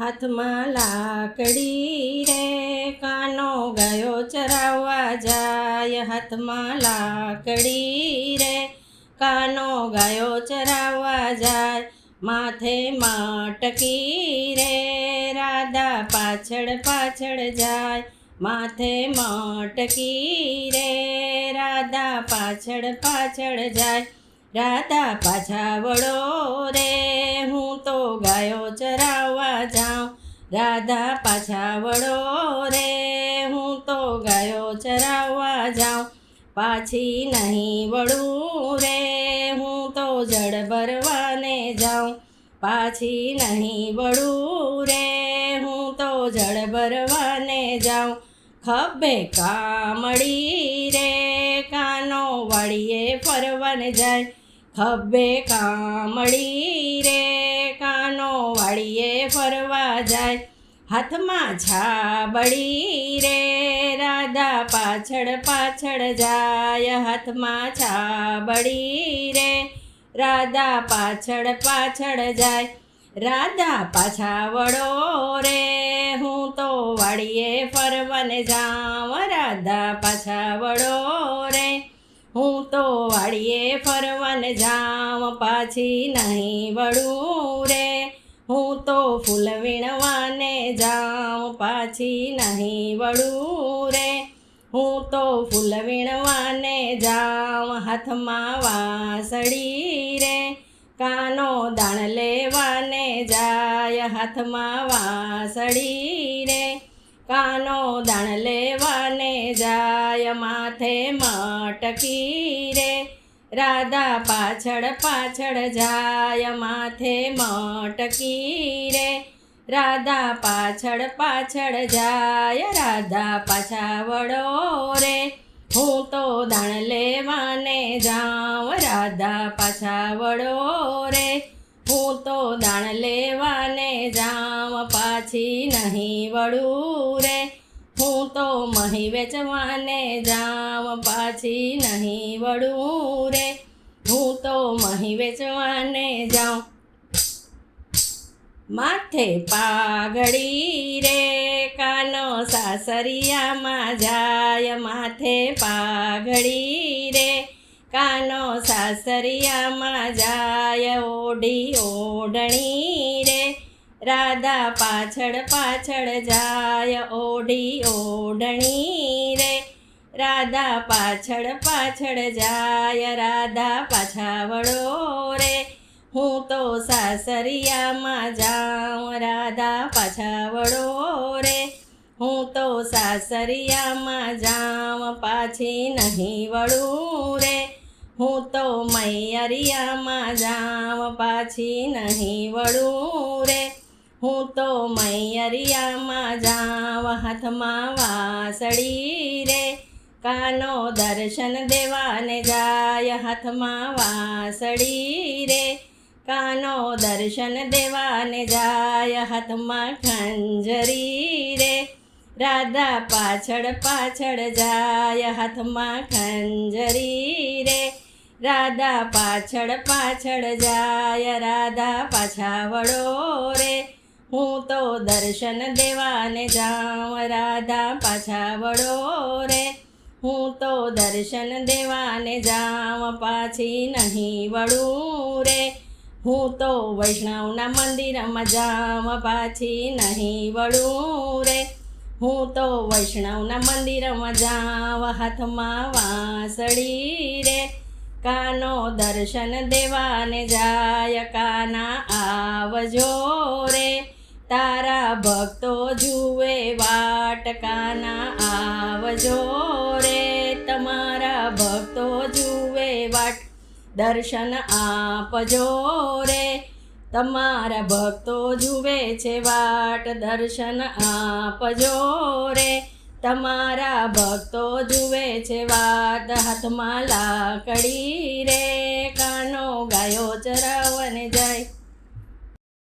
હાથમાં લાકડી રે કાનો ગયો ચરાવવા જાય. હાથમાં લાકડી રે કાનો ગયો ચરાવવા જાય. માથે માટકી રે રાધા પાછળ પાછળ જાય. માથે માટકી રે રાધા પાછળ પાછળ જાય. રાધા પાછા વળો રે, હું તો ગાયો ચરાવવા જાઉં. રાધા પાછા વળો રે, હું તો ગાયો ચરાવવા જાઉં. પાછી નહીં વળું રે, હું તો જળ ભરવાને જાઉં. પાછી નહીં વળું રે, હું તો જળ ભરવાને જાઉં. ખભે કામડી રે, કાનો વાળીએ ફરવાને જાય. ખભે કામળી રે, કાનો વાળીએ ફરવા જાય. હાથમાં છાબડી રે, રાધા પાછળ પાછળ જાય. હાથમાં છાબડી રે, રાધા પાછળ પાછળ જાય. રાધા પાછા વળો રે, હું તો વાળીએ ફરવાને જાઉં. રાધા પાછા વળો વાળીએ ફરવન જાઉં, પાછી નહીં વળું રે. હું તો ફૂલ વીણવાને જાઉં, પાછી નહીં વળું રે. હું તો ફૂલ વીણવાને જાઉં, હાથમાં વાસળી રે. કાનો દાણ લેવાને જાય, હાથમાં વાસળી રે. કાનો દાણ લેવાને જાય, માથે મટકી રે. રાધા પાછળ પાછળ જાય, માથે મટકી રે. રાધા પાછળ પાછળ જાય, રાધા પાછા વળો રે. હું તો દાણ લેવાને જાઉં, રાધા પાછા વળો રે. હું તો દાણ લેવાને જાઉં, પાછી નહીં વળું રે. મહી વેચવાને જાઉં પાછી નહીં વળું રે. હું તો મહી વેચવાને જાઉં. માથે પાઘડી રે, કાનો સાસરિયામાં જાય. માથે પાઘડી રે, કાનો સાસરિયામાં જાય. ઓઢી ઓઢણી રાધા પાછળ પાછળ જાય, ઓઢી ઓઢણી રે. રાધા પાછળ પાછળ જાય, રાધા પાછા વળો રે. હું તો સાસરિયામાં જાઉં, રાધા પાછા વળો રે. હું તો સાસરિયામાં જાઉં, પાછી નહીં વળું રે. હું તો મૈયરિયામાં જાઉં, પાછી નહીં વળું હું તો મૈયરિયામાં જાવ હાથમાં વાસળી રે. કાનો દર્શન દેવાને જાય, હાથમાં વાસળી રે. કાનો દર્શન દેવાને જાય, હાથમાં ખંજરી રે. રાધા પાછળ પાછળ જાય, હાથમાં ખંજરી રે. રાધા પાછળ પાછળ જાય, રાધા પાછા વળો રે. હું તો દર્શન દેવાને જાઉં, રાધા પાછા વળો રે. હું તો દર્શન દેવાને જાઉં, પાછી નહીં વળું રે. હું તો વૈષ્ણવના મંદિરમાં જાઉં, પાછી નહીં વળું રે. હું તો વૈષ્ણવના મંદિરમાં જાઉં, હાથમાં વાંસળી રે. કાનો દર્શન દેવાને જાય, કાના આવજો તારા ભક્તો જુએ વાટ કાના આવજો રે. તમારા ભક્તો જુએ વાટ, દર્શન આપજો રે. તમારા ભક્તો જુએ છે વાટ, દર્શન આપજો રે. તમારા ભક્તો જુએ છે વાત હાથમાં લાકડી રે. કાનો ગાયો ચરાવને